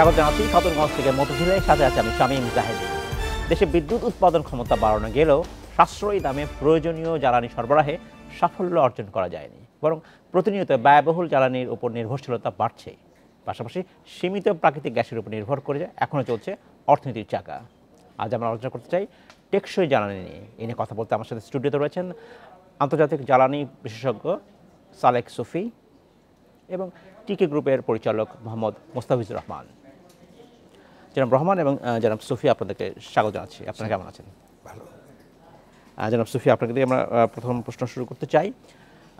স্বাগত জানাচ্ছি সতর্কগঞ্জ থেকে মতিঝিলের সাথে আছে আমি শামীম জাহেদি দেশে বিদ্যুৎ উৎপাদন ক্ষমতা বাড়ানো গেলেও সাশ্রয়ী দামে প্রয়োজনীয় জ্বালানি সরবরাহে সাফল্য অর্জন করা যায়নি। বরং প্রতিনিয়ত ব্যয়বহুল জ্বালানির উপর নির্ভরশীলতা বাড়ছে। পাশাপাশি সীমিত প্রাকৃতিক গ্যাসের উপর নির্ভর করে এখনও চলছে অর্থনীতির চাকা। আজ আমরা আলোচনা করতে চাই টেকসই জ্বালানি নিয়ে। এ নিয়ে কথা বলতে আমার সাথে স্টুডিওতে রয়েছেন আন্তর্জাতিক জ্বালানি বিশেষজ্ঞ সালেক সুফি এবং টিকে গ্রুপের পরিচালক মোহাম্মদ মোস্তাফিজুর রহমান। জনাব রহমান এবং জনাব সুফি আপনাদেরকে স্বাগত জানাচ্ছি। আপনারা কেমন আছেন? ভালো। জনাব সুফি আপনাকে দিয়ে আমরা প্রথম প্রশ্ন শুরু করতে চাই।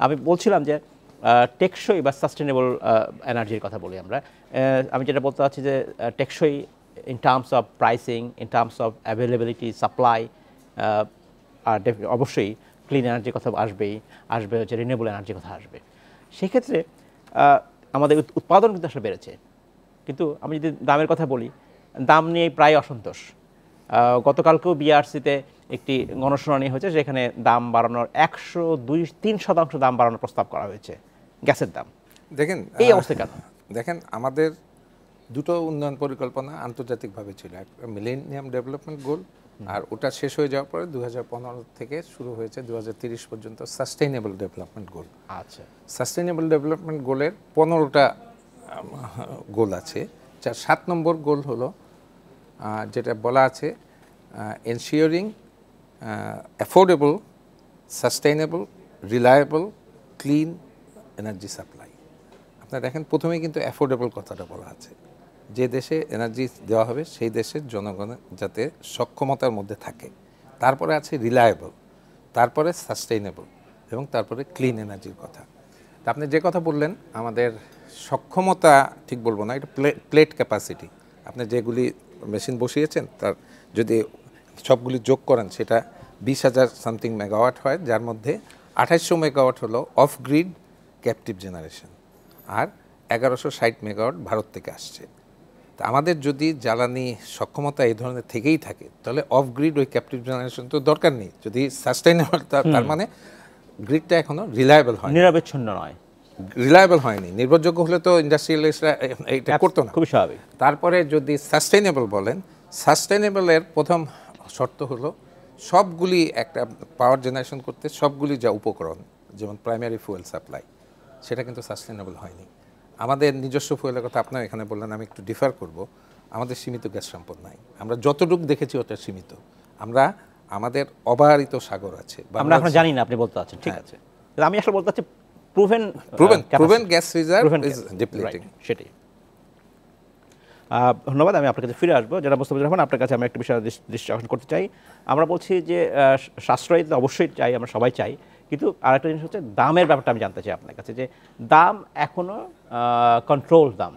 আমি বলছিলাম যে টেকসই বা সাস্টেনেবল এনার্জির কথা বলি আমরা। আমি যেটা বলতে চাচ্ছি যে টেকসই in terms of pricing in terms of availability supply আর অবশ্যই ক্লিন এনার্জির কথা আসবেই আসবে হচ্ছে রিনিউয়েবল এনার্জির কথা আসবে। সেক্ষেত্রে আমাদের উৎপাদন কিন্তু আসলে বেড়েছে। কিন্তু আমি যদি দামের কথা বলি দাম নিয়ে প্রায় অসন্তোষ। গতকালকেও বিআরসিতে একটি গণশুনানি হয়েছে যেখানে দাম বাড়ানোর একশো দুই তিন শতাংশ দাম বাড়ানোর প্রস্তাব করা হয়েছে গ্যাসের দাম। দেখেন এই অবস্থা কেন? দেখেন আমাদের দুটো উন্নয়ন পরিকল্পনা আন্তর্জাতিকভাবে ছিল একটা মিলেনিয়াম ডেভেলপমেন্ট গোল আর ওটা শেষ হয়ে যাওয়ার পরে দু হাজার পনেরো থেকে শুরু হয়েছে দু পর্যন্ত সাস্টেইনেবল ডেভেলপমেন্ট গোল আচ্ছা। সাস্টেইনেবল ডেভেলপমেন্ট গোলের পনেরোটা গোল আছে যার সাত নম্বর গোল হলো যেটা বলা আছে ensuring affordable sustainable reliable clean energy supply আপনারা দেখেন, প্রথমেই কিন্তু অ্যাফোর্ডেবল কথাটা বলা আছে। যে দেশে এনার্জি দেওয়া হবে, সেই দেশের জনগণের যাতে সক্ষমতার মধ্যে থাকে। তারপরে আছে রিলায়েবল তারপরে সাস্টেইনেবল এবং তারপরে ক্লিন এনার্জির কথা। তা আপনি যে কথা বললেন, আমাদের সক্ষমতা ঠিক বলব না, এটা প্লেট ক্যাপাসিটি আপনি যেগুলি মেশিন বসিয়েছেন তার যদি সবগুলি যোগ করেন সেটা বিশ হাজার সামথিং মেগাওয়াট হয় যার মধ্যে আঠাইশশো মেগাওয়াট হলো অফ গ্রিড ক্যাপটিভ জেনারেশন আর এগারোশো ষাট মেগাওয়াট ভারত থেকে আসছে। তা আমাদের যদি জ্বালানি সক্ষমতা এই ধরনের থেকেই থাকে তাহলে অফ গ্রিড ওই ক্যাপটিভ জেনারেশন তো দরকার নেই। যদি সাস্টেইনেবল তার মানে গ্রিডটা এখনও রিলায়েবল হয় নিরবেচ্ছন্ন নয়। রিলায়েবল হয়নি। নির্ভরযোগ্য হলে তো ইন্ডাস্ট্রিয়ালিস্টরা এইটা করতো না। খুবই স্বাভাবিক। তারপরে যদি সাস্টেইনেবল বলেন সাস্টেইনেবলের প্রথম শর্ত হলো সবগুলি একটা পাওয়ার জেনারেশন করতে সবগুলি যা উপকরণ যেমন প্রাইমারি ফুয়েল সাপ্লাই সেটা কিন্তু সাস্টেইনেবল হয়নি। আমাদের নিজস্ব ফুয়েলের কথা আপনার এখানে বললেন আমি একটু ডিফার করব। আমাদের সীমিত গ্যাস সম্পদ নাই। আমরা যতটুকু দেখেছি ওটা সীমিত। আমরা আমাদের অবারিত সাগর আছে আমরা এখন জানি না আপনি বলতে চাচ্ছেন ঠিক আছে। আমি আসলে বলতে চাচ্ছি proven proven proven gas reserve is depleting সেটাই। ধন্যবাদ আমি আপনার কাছে ফিরে আসব। যারা মোস্তাফিজুর রহমান আপনার কাছে আমি একটা বিষয় দৃষ্টি আকর্ষণ করতে চাই। আমরা বলছি যে সাশ্রয়ী তো অবশ্যই চাই আমরা সবাই চাই। কিন্তু আরেকটা জিনিস হচ্ছে দামের ব্যাপারটা আমি জানতে চাই আপনার কাছে যে দাম এখনও কন্ট্রোল দাম।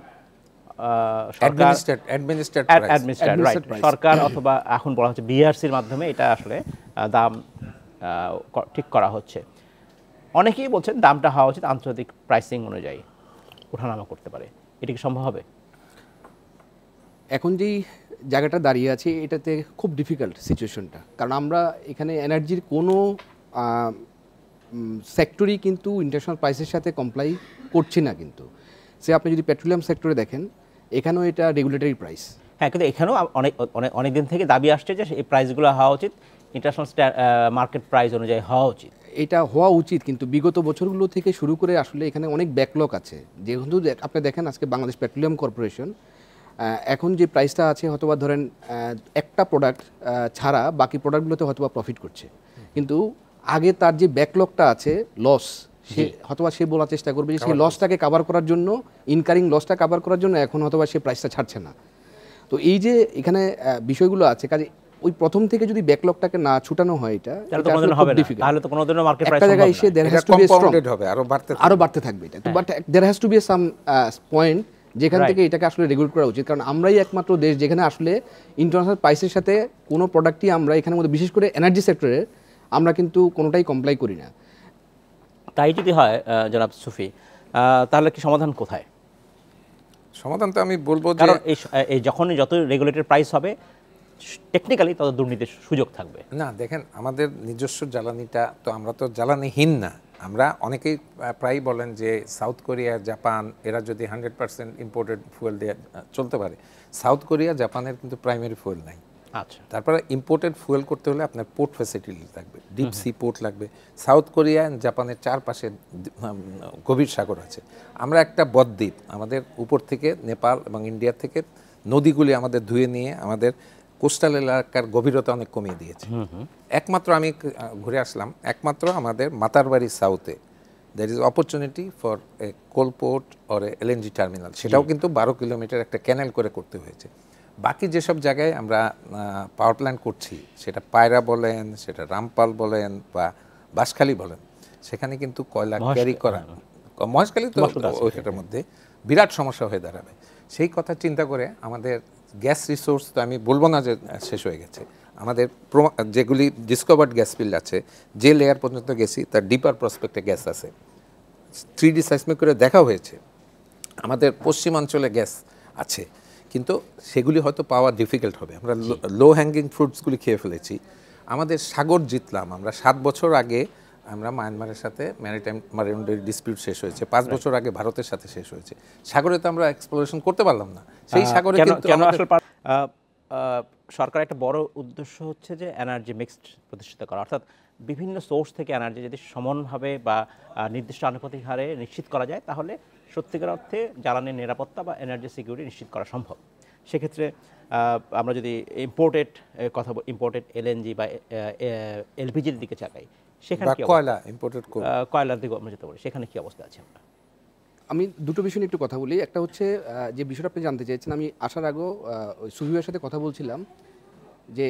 সরকার অথবা এখন বলা হচ্ছে বিআরসির মাধ্যমে এটা আসলে দাম ঠিক করা হচ্ছে। অনেকেই বলছেন দামটা হওয়া উচিত আন্তর্জাতিক প্রাইসিং অনুযায়ী ওঠানামা করতে পারে। এটা কি সম্ভব হবে? এখন যেই জায়গাটা দাঁড়িয়ে আছে এটাতে খুব ডিফিকাল্ট সিচুয়েশনটা কারণ আমরা এখানে এনার্জির কোনো সেক্টরই কিন্তু ইন্টারন্যাশনাল প্রাইসের সাথে কমপ্লাই করছে না কিন্তু। সে আপনি যদি পেট্রোলিয়াম সেক্টরে দেখেন এখানেও এটা রেগুলেটরি প্রাইস হ্যাঁ কিন্তু এখানেও অনেক অনেক অনেক দিন থেকে দাবি আসছে যে এই প্রাইসগুলো হওয়া উচিত ইন্টারন্যাশনাল মার্কেট প্রাইস অনুযায়ী হওয়া উচিত। এটা হওয়া উচিত কিন্তু বিগত বছরগুলো থেকে শুরু করে আসলে এখানে অনেক ব্যাকলগ আছে। যেহেতু আপনি দেখেন আজকে বাংলাদেশ পেট্রোলিয়াম কর্পোরেশন এখন যে প্রাইসটা আছে হয়তোবা ধরেন একটা প্রোডাক্ট ছাড়া বাকি প্রোডাক্টগুলোতে হয়তোবা প্রফিট করছে। কিন্তু আগে তার যে ব্যাকলগটা আছে লস সে হয়তোবা সে বলার চেষ্টা করবে যে সেই লসটাকে কাভার করার জন্য ইনকারিং লসটা কাভার করার জন্য এখন হয়তোবা সে প্রাইসটা ছাড়ছে না। তো এই যে এখানে বিষয়গুলো আছে কাজে ওই প্রথম থেকে যদি ব্যাকলগটাকে না ছুটানো হয় এটা তাহলে তো কোনোদিন হবে না। তাহলে তো কোনোদিনও মার্কেট প্রাইস একটা জায়গায় এসে to be a strong- compounded হবে আরও বাড়তে থাকবে। আরও বাড়তে থাকবে এটা। But there has to be some point যেখান থেকে এটাকে আসলে রেগুলেট করা উচিত। কারণ আমরাই একমাত্র দেশ যেখানে আসলে ইন্টারন্যাশনাল প্রাইসের সাথে কোনো প্রোডাক্টই আমরা এখানের মধ্যে বিশেষ করে এনার্জি সেক্টরে আমরা কিন্তু কোনোটাই কমপ্লাই করি না। তাই যদি হয় আহ, জনাব সুফি আহ, তাহলে কি সমাধান কোথায়? সমাধান তো আমি বলব যে কারণ এই যখনই যত রেগুলেটেড প্রাইস হবে টেকনিক্যালি তত দুর্নীতির সুযোগ থাকবে। না দেখেন আমাদের নিজস্ব জ্বালানিটা তো আমরা তো জ্বালানিহীন না। আমরা অনেকেই আহ, প্রায়ই বলেন যে সাউথ কোরিয়া জাপান এরা যদি হান্ড্রেড পার্সেন্ট ইম্পোর্টেড ফুয়েল দিয়ে চলতে পারে সাউথ কোরিয়া জাপানের কিন্তু প্রাইমারি ফুয়েল নাই। আচ্ছা। তারপরে ইম্পোর্টেড ফুয়েল করতে হলে আপনার পোর্ট ফ্যাসিলিটি লাগবে ডিপ সি পোর্ট লাগবে। সাউথ কোরিয়া জাপানের চারপাশে গভীর সাগর আছে। আমরা একটা বদ্বীপ আমাদের উপর থেকে নেপাল এবং ইন্ডিয়া থেকে নদীগুলি আমাদের ধুয়ে নিয়ে আমাদের কোস্টাল এলাকার গভীরতা অনেক কমিয়ে দিয়েছে। একমাত্র আমি ঘুরে আসলাম একমাত্র আমাদের Matarbari সাউথে there is opportunity for a coal port or LNG terminal সেটাও কিন্তু বারো কিলোমিটার একটা ক্যানেল করে করতে হয়েছে। বাকি যেসব জায়গায় আমরা পাওয়ার প্ল্যান্ট করছি সেটা পায়রা বলেন সেটা রামপাল বলেন বা বাঁশখালী বলেন সেখানে কিন্তু কয়লা ক্যারি করা মহেশখালী তো ওইটার মধ্যে বিরাট সমস্যা হয়ে দাঁড়াবে। সেই কথা চিন্তা করে আমাদের গ্যাস রিসোর্স তো আমি বলব না যে শেষ হয়ে গেছে। আমাদের যেগুলি ডিসকভার্ড গ্যাস ফিল্ড আছে যে লেয়ার পর্যন্ত গেছি তার ডিপার প্রসপেক্টে গ্যাস আছে। থ্রি ডি সাইসমিক করে দেখা হয়েছে। আমাদের পশ্চিমাঞ্চলে গ্যাস আছে। কিন্তু সেগুলি হয়তো পাওয়া ডিফিকাল্ট হবে। আমরা লো হ্যাঙ্গিং ফ্রুটসগুলি খেয়ে ফেলেছি। আমাদের সাগর জিতলাম। আমরা সাত বছর আগে আমরা মায়ানমারের সাথে ম্যারিটাইম মারিন্ডারি ডিসপিউট শেষ হয়েছে। পাঁচ বছর আগে ভারতের সাথে শেষ হয়েছে। সাগরে তো আমরা এক্সপ্লোরেশন করতে পারলাম না। সেই সাগরে সরকারের একটা বড় উদ্দেশ্য হচ্ছে যে এনার্জি মিক্সড প্রতিষ্ঠিত করা। অর্থাৎ বিভিন্ন সোর্স থেকে এনার্জি যদি সমানভাবে বা নির্দিষ্ট আনুপাতিক হারে নিশ্চিত করা যায় তাহলে সত্যিকার অর্থে জ্বালানির নিরাপত্তা বা এনার্জি সিকিউরিটি নিশ্চিত করা সম্ভব। সেক্ষেত্রে আমরা যদি ইম্পোর্টেড কথা ইম্পোর্টেড এলএনজি বা এলপিজির দিকে চাকাই সেখানে? কয়লা ইম্পোর্টেড কয়লার দিকে আমরা যেতে পারি সেখানে কি অবস্থা আছে আমরা আমি দুটো বিষয় নিয়ে একটু কথা বলি। একটা হচ্ছে যে বিষয়টা আপনি জানতে চাইছেন আমি আসার আগেও ওই সুহিবের সাথে কথা বলছিলাম যে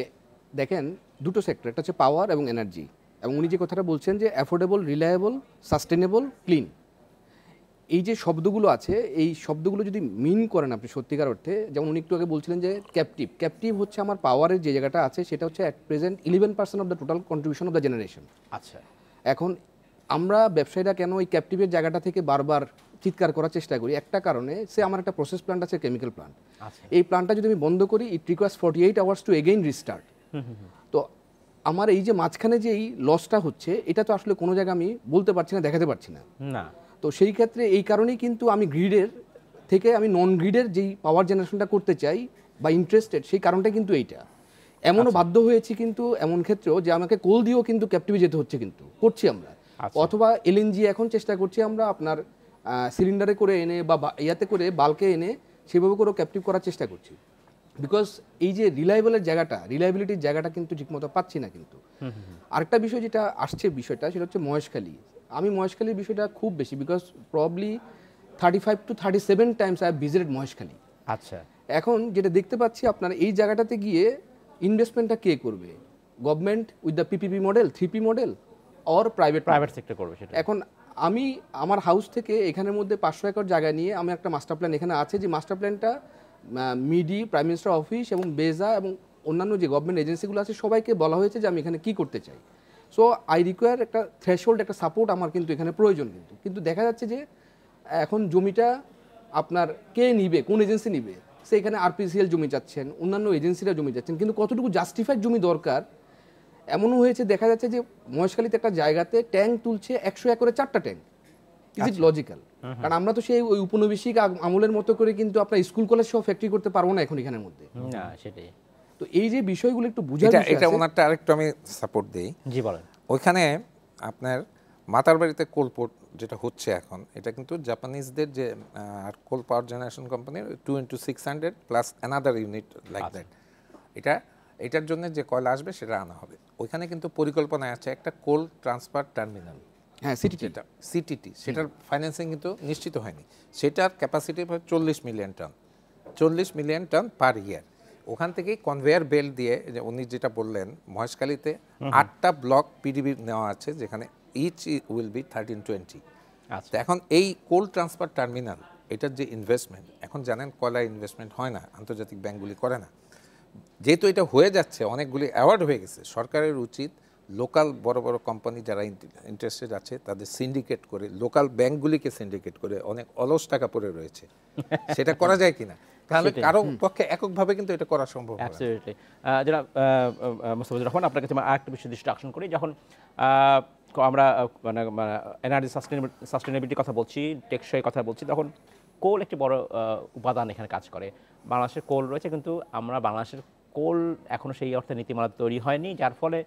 দেখেন দুটো সেক্টর একটা হচ্ছে পাওয়ার এবং এনার্জি এবং উনি যে কথাটা বলছেন যে অ্যাফোর্ডেবল রিলায়েবল সাস্টেনেবল ক্লিন এই যে শব্দগুলো আছে এই শব্দগুলো যদি মিন করেন আপনি সত্যিকার অর্থে যেমন উনি একটু আগে বলছিলেন যে ক্যাপটিভ ক্যাপটিভ হচ্ছে আমার পাওয়ারের যে জায়গাটা আছে সেটা হচ্ছে at present eleven percent of the total contribution of the generation আচ্ছা। এখন আমরা ব্যবসায়ীরা কেন ওই ক্যাপটিভের জায়গাটা থেকে বারবার চিৎকার করার চেষ্টা করি? একটা কারণে সে আমার একটা প্রসেস প্ল্যান্ট আছে কেমিক্যাল প্ল্যান্ট আচ্ছা। এই প্ল্যান্টটা যদি আমি বন্ধ করি it requires forty eight hours to again restart তো আমার এই যে মাঝখানে যে এই লসটা হচ্ছে এটা তো আসলে কোনো জায়গায় আমি বলতে পারছি না দেখাতে পারছি না। না। তো সেই ক্ষেত্রে এই কারণেই কিন্তু আমি গ্রিডের থেকে আমি নন গ্রিডের যেই পাওয়ার জেনারেশনটা করতে চাই বা ইন্টারেস্টেড সেই কারণটা কিন্তু এইটা। এমনও বাধ্য হয়েছি কিন্তু এমন ক্ষেত্রেও যে আমাকে কোল দিয়েও কিন্তু ক্যাপটিভে যেতে হচ্ছে কিন্তু করছি আমরা। অথবা এলএনজি এখন চেষ্টা করছি আমরা আপনার সিলিন্ডারে করে এনে বা বা- ইয়াতে করে বাল্কে এনে সেভাবে করেও ক্যাপটিভ করার চেষ্টা করছি। বিকজ এই যে রিলায়েবলের জায়গাটা রিলায়েবিলিটির জায়গাটা কিন্তু ঠিকমতো পাচ্ছি না কিন্তু। আরেকটা বিষয় যেটা আসছে বিষয়টা সেটা হচ্ছে মহেশখালী। আমি মহেশখালীর বিষয়টা খুব বেশি because probably thirty five to thirty seven times I visited Maheshkhali আচ্ছা। এখন যেটা দেখতে পাচ্ছি আপনার এই জায়গাটাতে গিয়ে ইনভেস্টমেন্টটা কে করবে? Government with the PPP model three P model or private private sector করবে সেটা। এখন আমি আমার হাউস থেকে এখানের মধ্যে পাঁচশো একর জায়গা নিয়ে আমি একটা মাস্টার প্ল্যান এখানে আছে যে মাস্টার প্ল্যানটা মিডি প্রাইম মিনিস্টার অফিস এবং বেজা এবং অন্যান্য যে গভর্নমেন্ট এজেন্সিগুলো আছে সবাইকে বলা হয়েছে যে আমি এখানে কি করতে চাই। সো আই রিকোয়ার একটা থ্রেশহোল্ড একটা সাপোর্ট আমার কিন্তু এখানে প্রয়োজন কিন্তু। কিন্তু দেখা যাচ্ছে যে এখন জমিটা আপনার কে নিবে কোন এজেন্সি নিবে? সে এখানে আরপিসিএল জমি যাচ্ছেন অন্যান্য এজেন্সিরা জমি যাচ্ছেন কিন্তু কতটুকু জাস্টিফাইড জমি দরকার? এমনও হয়েছে দেখা যাচ্ছে যে মহেশখালীতে একটা জায়গাতে ট্যাঙ্ক তুলছে একশো একরে চারটা ট্যাঙ্ক ইজ ইট লজিক্যাল কারণ আমরা তো সেই ওই উপনিবেশিক আমলের মতো করে কিন্তু আপনার স্কুল কলেজ সহ ফ্যাক্টরি করতে পারব না এখন এখানের মধ্যে। না সেটাই। তো এই যে বিষয়গুলো একটু বুঝার এটা এটা ওনারটা আরেকটু আমি সাপোর্ট দিই। জি বলেন। ওইখানে আপনার মাতার বাড়িতে কোলপোর্ট যেটা হচ্ছে এখন এটা কিন্তু জাপানিজদের যে আর কোল পাওয়ার জেনারেশন কোম্পানির two into six hundred plus another unit like that এটা এটার জন্য যে কয়লা আসবে সেটা আনা হবে। ওইখানে কিন্তু পরিকল্পনায় আছে একটা কোল ট্রান্সফার টার্মিনাল হ্যাঁ সিটি যেটা সিটিটি সেটার ফাইন্যান্সিং কিন্তু নিশ্চিত হয়নি। সেটার ক্যাপাসিটি চল্লিশ মিলিয়ন টন চল্লিশ মিলিয়ন টন পার ইয়ার ওখান থেকেই কনভেয়ার বেল্ট দিয়ে যে উনি যেটা বললেন মহেশখালীতে আটটা ব্লক পিডিবি নেওয়া আছে যেখানে each will be thirteen twenty আচ্ছা। এখন এই কোল ট্রান্সফার টার্মিনাল এটার যে ইনভেস্টমেন্ট এখন জানেন কয়লা ইনভেস্টমেন্ট হয় না আন্তর্জাতিক ব্যাংকগুলি করে না। যেহেতু এটা হয়ে যাচ্ছে অনেকগুলি অ্যাওয়ার্ড হয়ে গেছে সরকারের উচিত লোকাল বড় বড় কোম্পানি যারা ইন্টারেস্টেড আছে তাদের সিন্ডিকেট করে লোকাল ব্যাংকগুলিকে সিন্ডিকেট করে অনেক অলস টাকা পড়ে রয়েছে। সেটা করা যায় কিনা? তাহলে কারও পক্ষে এককভাবে কিন্তু এটা করা সম্ভব অ্যাবসলিউটলি মোস্তাফিজুর রহমান আপনার কাছে আমি আরেকটা বিষয় দৃষ্টি আকর্ষণ করি। যখন আমরা মানে এনার্জি সাস্টেনেবিলিটির কথা বলছি টেকসই কথা বলছি তখন কোল একটি বড় উপাদান এখানে কাজ করে। বাংলাদেশের কোল রয়েছে কিন্তু আমরা বাংলাদেশের কোল এখনও সেই অর্থে নীতিমালা তৈরি হয়নি যার ফলে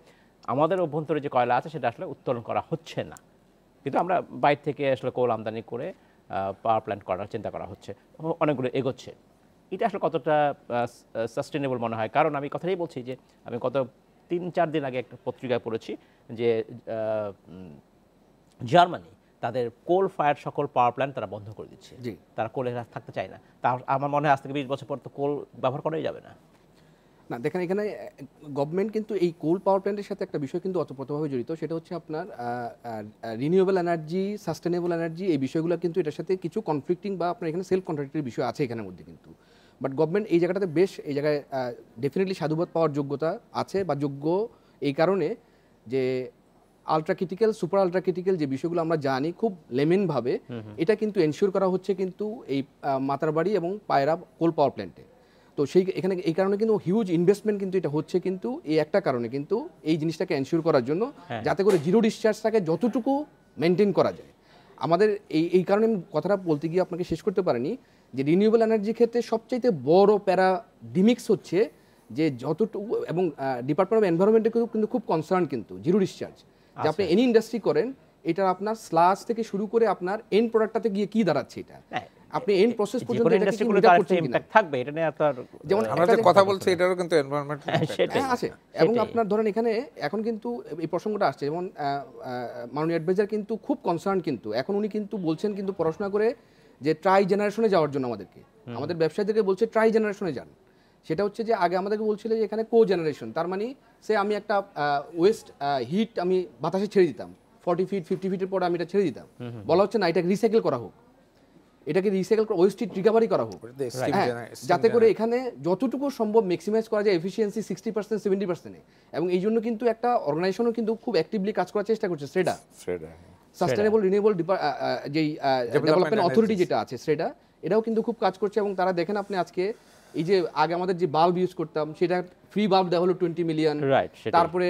আমাদের অভ্যন্তরে যে কয়লা আছে সেটা আসলে উত্তোলন করা হচ্ছে না। কিন্তু আমরা বাইরে থেকে আসলে কোল আমদানি করে পাওয়ার প্ল্যান্ট করার চিন্তা করা হচ্ছে। অনেকগুলো এগোচ্ছে। এটা আসলে কতটা সাস্টেনেবল মনে হয়? কারণ আমি কথাই বলছি যে আমি গত তিন চার দিন আগে একটা পত্রিকায় পড়েছি যে জার্মানি তাদের কোল ফায়ার সকল পাওয়ার প্ল্যান্ট তারা বন্ধ করে দিচ্ছে। জি। তারা কোলে থাকতে চায় না। তা আমার মনে হয় আজ থেকে বিশ বছর পর তো কোল ব্যবহার করাই যাবে না। না দেখেন এখানে গভর্নমেন্ট কিন্তু এই কোল পাওয়ার প্ল্যান্টের সাথে একটা বিষয় কিন্তু অতপ্রতভাবে জড়িত। সেটা হচ্ছে আপনার রিনিউয়েবল এনার্জি সাস্টেনেবল এনার্জি এই বিষয়গুলো কিন্তু এটার সাথে কিছু কনফ্লিক্টিং বা আপনার এখানে সেলফ কন্ট্রাক্টের বিষয় আছে এখানের মধ্যে কিন্তু। বাট গভর্নমেন্ট এই জায়গাটাতে বেশ এই জায়গায় ডেফিনেটলি সাধুবাদ পাওয়ার যোগ্যতা আছে বা যোগ্য এই কারণে যে ultra critical super ultra critical যে বিষয়গুলো আমরা জানি খুব লেমেনভাবে এটা কিন্তু এনশিওর করা হচ্ছে কিন্তু এই মাতারবাড়ি এবং পায়রা কোল পাওয়ার প্ল্যান্টে তো সেই এখানে এই কারণে কিন্তু হিউজ ইনভেস্টমেন্ট কিন্তু এটা হচ্ছে কিন্তু এই একটা কারণে কিন্তু এই জিনিসটাকে এনশিওর করার জন্য যাতে করে জিরো ডিসচার্জটাকে যতটুকু মেনটেন করা যায়। আমাদের এই এই কারণে আমি কথাটা বলতে গিয়ে আপনাকে শেষ করতে পারিনি। যে রিনিউয়েবল এনার্জির ক্ষেত্রে সবচাইতে বড় প্যারা ডিমিক্স হচ্ছে যে যতটুকু এবং ডিপার্টমেন্ট অফ এনভায়রনমেন্টে কিন্তু খুব কনসার্ন কিন্তু জিরো ডিসচার্জ যে আপনি এনি ইন্ডাস্ট্রি করেন এটা আপনার স্লাস থেকে শুরু করে আপনার এন্ড প্রোডাক্টটাতে গিয়ে কি দাঁড়াচ্ছে এটা? হ্যাঁ, আপনি এন্ড প্রসেস পর্যন্ত? ইম্প্যাক্ট থাকবে এটা নিয়ে আর যেমন আমরা যে কথা বলছি এটারও কিন্তু এনভায়রনমেন্ট হ্যাঁ আছে। এবং আপনার ধরেন এখানে এখন কিন্তু এই প্রসঙ্গটা আসছে যেমন মাননীয় অ্যাডভাইজার কিন্তু খুব কনসার্ন কিন্তু। এখন উনি কিন্তু বলছেন কিন্তু পড়াশোনা করে যে ট্রাই জেনারেশনে যাওয়ার জন্য আমাদেরকে। আমাদের ব্যবসায়ীদেরকে বলছে ট্রাই জেনারেশনে যান। সেটা হচ্ছে যে আগে আমাদেরকে বলছিল যে এখানে কো জেনারেশন তার মানে সে আমি একটা ওয়েস্ট হিট আমি বাতাসে ছেড়ে দিতাম। ফর্টি ফিট ফিফটি ফিটের পরে আমি এটা ছেড়ে দিতাম। বলা হচ্ছে না এটাকে রিসাইকেল করা হোক। এটাকে রিসাইকেল ওয়েস্ট হিট রিকভারি করা হোক। হ্যাঁ, যাতে করে এখানে যতটুকু সম্ভব ম্যাক্সিমাইজ করা যায় এফিসিয়েন্সি সিক্সটি পার্সেন্ট সেভেন্টি পার্সেন্টে এবং এই জন্য কিন্তু একটা অর্গানাইজেশনও কিন্তু খুব অ্যাক্টিভলি কাজ করার চেষ্টা করছে সেটা সাস্টেনেবল রিনিউয়েবল যেই ডেভেলপমেন্ট অথরিটি যেটা আছে সেটা এটাও কিন্তু খুব কাজ করছে এবং তারা দেখেন আপনি আজকে এই যে আগে আমাদের যে বাল্ব ইউজ করতাম সেটা ফ্রি বাল্ব দেওয়া হলো টোয়েন্টি মিলিয়ন তারপরে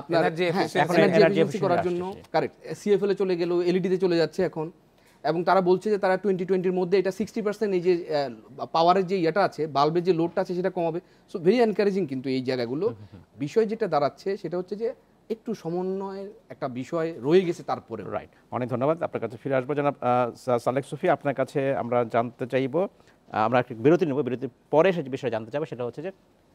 আপনার হ্যাঁ, করার জন্য কারেক্ট সিএফএল এ চলে গেল এলইডিতে চলে যাচ্ছে এখন। এবং তারা বলছে যে তারা টোয়েন্টি টোয়েন্টির মধ্যে এটা সিক্সটি পার্সেন্ট এই যে পাওয়ারের যে ইয়েটা আছে বাল্বের যে লোডটা আছে সেটা কমাবে। সো ভেরি এনকারেজিং কিন্তু এই জায়গাগুলো। বিষয় যেটা দাঁড়াচ্ছে সেটা হচ্ছে যে একটু সমন্বয়ের একটা বিষয় রয়ে গেছে তারপরে রাইট অনেক ধন্যবাদ। আপনার কাছে ফিরে আসব জনাব সালেক সুফি। আপনার কাছে আমরা জানতে চাইব আমরা একটি বিরতি নেব। বিরতির পরে সে বিষয়ে জানতে চাইব সেটা হচ্ছে যে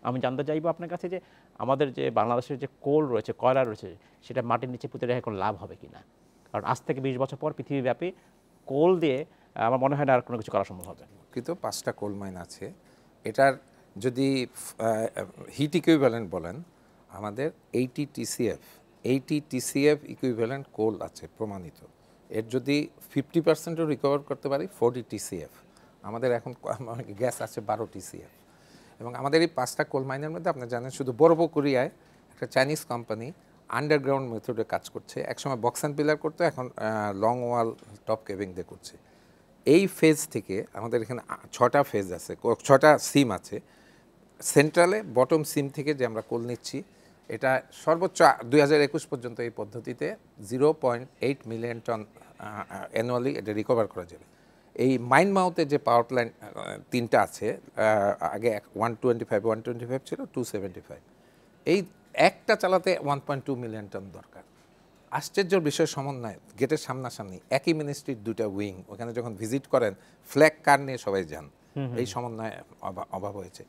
আমি জানতে চাইব আপনার কাছে যে আমাদের যে বাংলাদেশের যে কোল রয়েছে কয়লা রয়েছে সেটা মাটির নিচে পুঁতে রেখে কোনো লাভ হবে কিনা? কারণ আজ থেকে বিশ বছর পর পৃথিবীব্যাপী কোল দিয়ে আমার মনে হয় না আর কোনো কিছু করা সম্ভব হবে। কিন্তু পাঁচটা কোল মাইন আছে। এটার যদি হিট ইকুইভ্যালেন্ট বলেন আমাদের eighty TCF eighty TCF equivalent coal আছে, প্রমাণিত। এর যদি ফিফটি পার্সেন্টও রিকভার করতে পারি ফোরটি টিসিএফ আমাদের এখন গ্যাস আছে বারো টিসিএফ এবং আমাদের এই পাঁচটা কোল মাইনের মধ্যে আপনি জানেন, শুধু বড়বকুরিয়ায় একটা চাইনিজ কোম্পানি আন্ডারগ্রাউন্ড মেথডে কাজ করছে। একসময় বক্স অ্যান্ড পিলার করতো, এখন লং ওয়াল টপ কেবিং দিয়ে করছে। এই ফেজ থেকে আমাদের এখানে ছটা ফেজ আছে ছটা সিম আছে। সেন্ট্রালে বটম সিম থেকে যে আমরা কোল নিচ্ছি এটা সর্বোচ্চ দুই হাজার একুশ পর্যন্ত এই পদ্ধতিতে zero point eight million ton annually এটা রিকভার করা যাবে। এই মাইন মাউথে যে পাওয়ার প্ল্যান্ট তিনটা আছে আগে one twenty five one twenty five ছিল টু সেভেন্টি ফাইভ এই একটা চালাতে one point two million ton দরকার। আশ্চর্যের বিষয় সমন্বয় গেটের সামনাসামনি একই মিনিস্ট্রির দুটা উইং ওখানে যখন ভিজিট করেন ফ্ল্যাগ কার নিয়ে সবাই যান। এই সমন্বয় অভাব হয়েছে।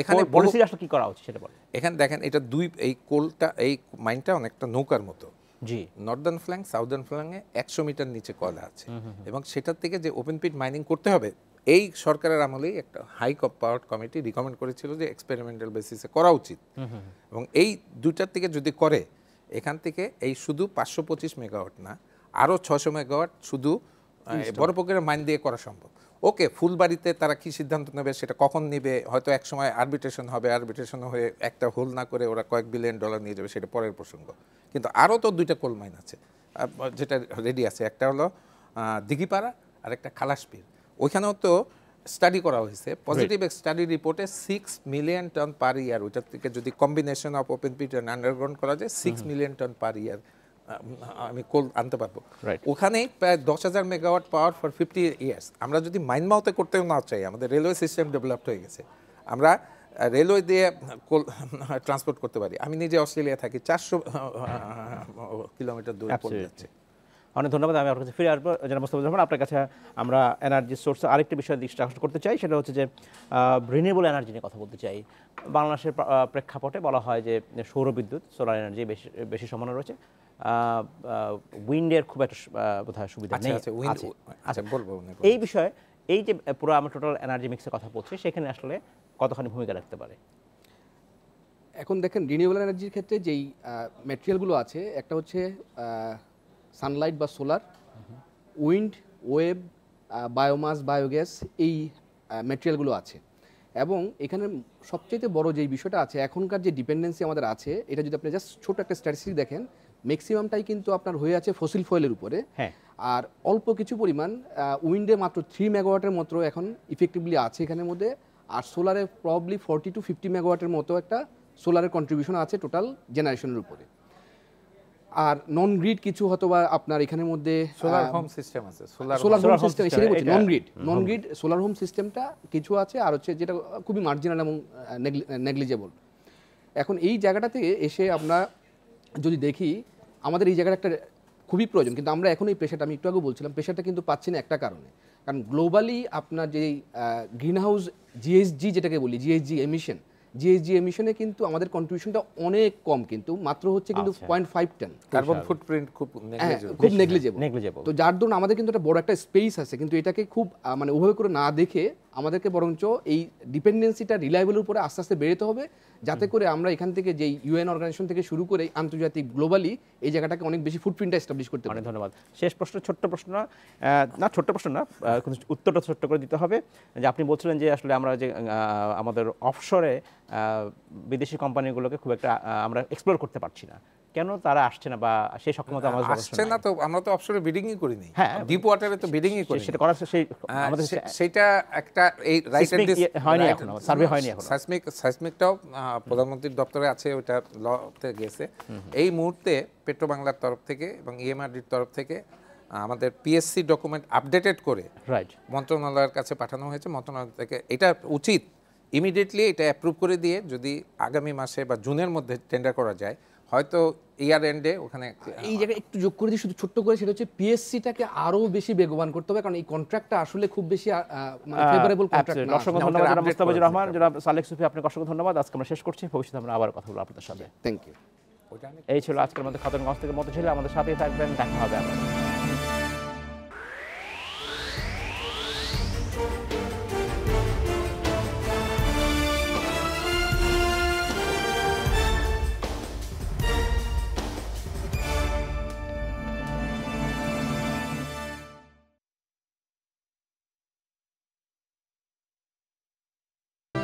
এখানে পলিসি আসলে কি করা উচিত সেটা বলে। এখানে দেখেন এটা দুই এই কোলটা এই মাইনটা অনেকটা নৌকার মতো। জি। নর্দার্ন ফ্ল্যাঙ্ক সাউদার্ন ফ্ল্যাঙ্গে একশো মিটার নিচে কয়লা আছে। এবং সেটার থেকে যে ওপেন পিট মাইনিং করতে হবে এই সরকারের আমলেই একটা হাই পাওয়ার কমিটি রিকমেন্ড করেছিল যে এক্সপেরিমেন্টাল বেসিসে করা উচিত। এবং এই দুইটার থেকে যদি করে এখান থেকে এই শুধু পাঁচশো পঁচিশ মেগাওয়াট না আরও ছশো মেগাওয়াট শুধু বড় পুকুরের মাইন দিয়ে করা সম্ভব। ওকে ফুলবাড়িতে তারা কি সিদ্ধান্ত নেবে সেটা কখন নেবে? হয়তো এক সময় আরবিট্রেশন হবে আরবিট্রেশন হয়ে একটা হোল না করে ওরা কয়েক বিলিয়ন ডলার নিয়ে যাবে সেটা পরের প্রসঙ্গ। কিন্তু আরও তো দুইটা কোল মাইন আছে। যেটা রেডি আছে একটা হলো দিঘিপাড়া আর একটা খালাসপীর। ওইখানেও তো স্টাডি করা হয়েছে। পজিটিভ স্টাডি রিপোর্টে six million ton per year ওইটার থেকে যদি combination of open pit and underground করা যায় six million ton per year আমি কোল আনতে পারব. ওখানেই প্রায় দশ হাজার megawatt power for fifty years. আমরা যদি মাইন মাউতে করতেও না চাই আমাদের রেলওয়ে সিস্টেম ডেভেলপড হয়ে গেছে। আমরা রেলওয়ে দিয়ে কোল ট্রান্সপোর্ট করতে পারি। আমি নিজে অস্ট্রেলিয়া থাকি চারশো কিলোমিটার দূরে পড়ে যাচ্ছে। অনেক ধন্যবাদ আমি আপনার কাছে ফিরে আসব। যেন মোস্তফা রহমান আপনার কাছে আমরা এনার্জি সোর্স আরেকটি বিষয় দৃষ্টি আকর্ষণ করতে চাই সেটা হচ্ছে যে রিনিউয়েবল এনার্জি নিয়ে কথা বলতে চাই। বাংলাদেশের প্রেক্ষাপটে বলা হয় যে সৌরবিদ্যুৎ সোলার এনার্জি বেশি বেশি সমানো রয়েছে। উইন্ডের খুব একটা বোধহয় সুবিধা আচ্ছা নেই। আচ্ছা। আচ্ছা বলব এই বিষয়ে এই যে পুরো আমরা টোটাল এনার্জি মিক্সের কথা বলছি সেখানে আসলে কতখানি ভূমিকা রাখতে পারে? এখন দেখেন রিনিউয়েবল এনার্জির ক্ষেত্রে যেই ম্যাটেরিয়ালগুলো আছে একটা হচ্ছে সানলাইট বা solar wind wave biomass biogas এই ম্যাটেরিয়ালগুলো আছে। এবং এখানে সবচেয়ে বড় যেই বিষয়টা আছে এখনকার যে ডিপেন্ডেন্সি আমাদের আছে এটা যদি আপনি জাস্ট ছোট একটা স্ট্যাটিস্টিক দেখেন ম্যাক্সিমামটাই কিন্তু আপনার হয়ে আছে ফসিল ফয়েলের উপরে। হ্যাঁ। আর অল্প কিছু পরিমাণ উইন্ডে মাত্র থ্রি মেগাওয়াটের মতো এখন ইফেক্টিভলি আছে এখানের মধ্যে। আর সোলারে প্রবলি ফর্টি টু ফিফটি মেগাওয়াটের মতো একটা সোলারের কন্ট্রিবিউশন আছে টোটাল জেনারেশনের উপরে। আর নন গ্রিড কিছু হয়তো বা আপনার এখানের মধ্যে সোলার হোম সিস্টেম আছে সোলার হোম সিস্টেম সেটাই বলছি non grid non grid solar home সিস্টেমটা কিছু আছে আর হচ্ছে যেটা খুবই মার্জিনাল এবং নেগলিজেবল এখন এই জায়গাটা থেকে এসে আমরা যদি দেখি আমাদের এই জায়গাটা একটা খুবই প্রয়োজন। কিন্তু আমরা এখন এই প্রেশারটা আমি একটু আগে বলছিলাম প্রেশারটা কিন্তু পাচ্ছি না একটা কারণে। কারণ গ্লোবালি আপনার যে গ্রিন হাউস জিএসজি যেটাকে বলি জিএসজি এমিশন জিএসজি এমিশনে কিন্তু আমাদের কন্ট্রিবিউশনটা অনেক কম কিন্তু মাত্র হচ্ছে কিন্তু। Point five ten carbon footprint খুব হ্যাঁ, খুব নেগলিজেবল। তো যার দরুন আমাদের কিন্তু একটা বড় একটা স্পেস আছে কিন্তু এটাকে খুব মানে ওভাবে করে না দেখে আমাদেরকে বরঞ্চ এই ডিপেন্ডেন্সিটা রিলায়েবলের উপরে আস্তে আস্তে বেরোতে হবে যাতে করে আমরা এখান থেকে যেই ইউএন অর্গানাইজেশন থেকে শুরু করে আন্তর্জাতিক গ্লোবালি এই জায়গাটাকে অনেক বেশি ফুটপ্রিন্টটা এস্টাবলিশ করতে পারি। অনেক ধন্যবাদ। শেষ প্রশ্ন ছোট্ট প্রশ্ন না ছোট্ট প্রশ্ন না উত্তরটা ছোট্ট করে দিতে হবে। যে আপনি বলছিলেন যে আসলে আমরা যে আমাদের অফশোরে বিদেশি কোম্পানিগুলোকে খুব একটা আমরা এক্সপ্লোর করতে পারছি না। কেন তারা আসছে না বা সেই সক্ষমতা আমাদের আসছে না তো আমরা তো অফশোরে বিডিংই করিনি। হ্যাঁ। ডিপ ওয়াটারে তো বিডিংই করিনি। সেটা করার সেই আমাদের সেটা একটা এই রাইট ইয়ে হয়নি এখনও, survey হয়নি এখনও। সাইসমিক সাইসমিকটাও প্রধানমন্ত্রীর দপ্তরে আছে ওটা লতে গেছে। এই মুহূর্তে পেট্রো বাংলার তরফ থেকে এবং ইএমআরডির তরফ থেকে আমাদের পিএসসি ডকুমেন্ট আপডেটেড করে রাইট মন্ত্রণালয়ের কাছে পাঠানো হয়েছে। মন্ত্রণালয় থেকে এটা উচিত। ইমিডিয়েটলি এটা অ্যাপ্রুভ করে দিয়ে যদি আগামী মাসে বা জুনের মধ্যে টেন্ডার করা যায় হয়তো ইয়ার এন্ডে ওখানে এই জায়গায় একটু যোগ করে দিই শুধু ছোট্ট করে সেটা হচ্ছে পিএসসিটাকে আরও বেশি বেগবান করতে হবে কারণ এই কন্ট্রাক্টটা আসলে খুব বেশি আহ, মানে ফেভারেবল কন্ট্রাক্ট না। অসংখ্য ধন্যবাদ জনাব মুস্তাফিজুর রহমান জনাব সালেক সুফি আপনাকে অসংখ্য ধন্যবাদ। আজকে আমরা শেষ করছি ভবিষ্যতে আমরা আবার কথা বলব আপনাদের সাথে। থ্যাংক ইউ এই ছিল আজকের মধ্যে খাতনগঞ্জ থেকে মতো ছিল আমাদের সাথেই থাকবেন দেখা হবে আবার।